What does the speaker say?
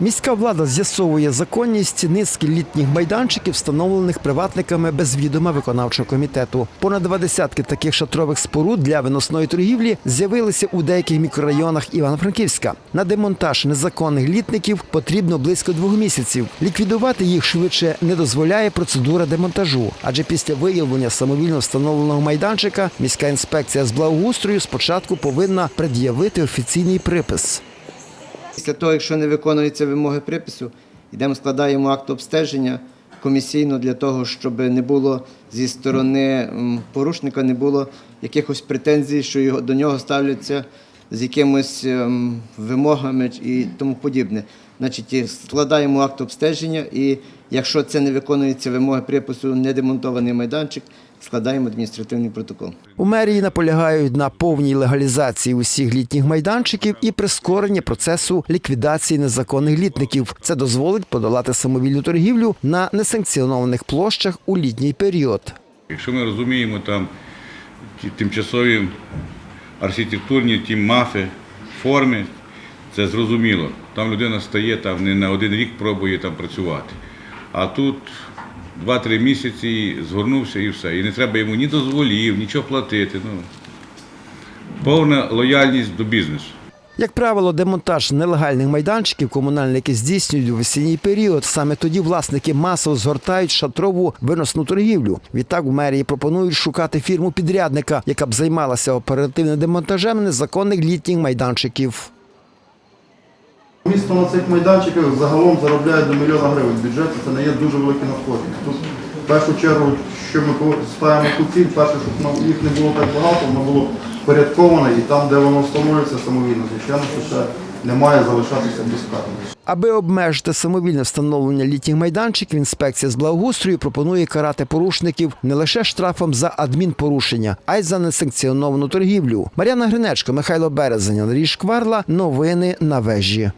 Міська влада з'ясовує законність низки літніх майданчиків, встановлених приватниками без відома виконавчого комітету. Понад два десятки таких шатрових споруд для виносної торгівлі з'явилися у деяких мікрорайонах Івано-Франківська. На демонтаж незаконних літників потрібно близько двох місяців. Ліквідувати їх швидше не дозволяє процедура демонтажу, адже після виявлення самовільно встановленого майданчика міська інспекція з благоустрою спочатку повинна пред'явити офіційний припис. Після того, якщо не виконуються вимоги припису, йдемо складаємо акт обстеження комісійно для того, щоб не було зі сторони порушника не було якихось претензій, що до нього ставляться з якимись ем, вимогами і тому подібне. Значить, складаємо акт обстеження, і якщо це не виконується вимоги припису, не демонтований майданчик, складаємо адміністративний протокол. У мерії наполягають на повній легалізації усіх літніх майданчиків і прискоренні процесу ліквідації незаконних літників. Це дозволить подолати самовільну торгівлю на несанкціонованих площах у літній період. Якщо ми розуміємо там ті тимчасові архітектурні ті мафи, форми, це зрозуміло. Там людина стає, там не на один рік пробує там працювати. А тут 2-3 місяці згорнувся і все. І не треба йому ні дозволів, нічого платити. Ну, повна лояльність до бізнесу. Як правило, демонтаж нелегальних майданчиків комунальники здійснюють у весінній період. Саме тоді власники масово згортають шатрову виносну торгівлю. Відтак у мерії пропонують шукати фірму підрядника, яка б займалася оперативним демонтажем незаконних літніх майданчиків. Місто на цих майданчиках загалом заробляє до мільйона гривень бюджету, це не є дуже велике надходження. В першу чергу, що ми ставимо ту ціль, перше, щоб їх не було так багато, воно було порядковане і там, де воно встановлюється самовільно, звичайно, що це не має залишатися безкарним. Аби обмежити самовільне встановлення літніх майданчиків, інспекція з благоустрою пропонує карати порушників не лише штрафом за адмінпорушення, а й за несанкціоновану торгівлю. Мар'яна Гринечко, Михайло Березень, Андрій Шкварла. Новини на вежі.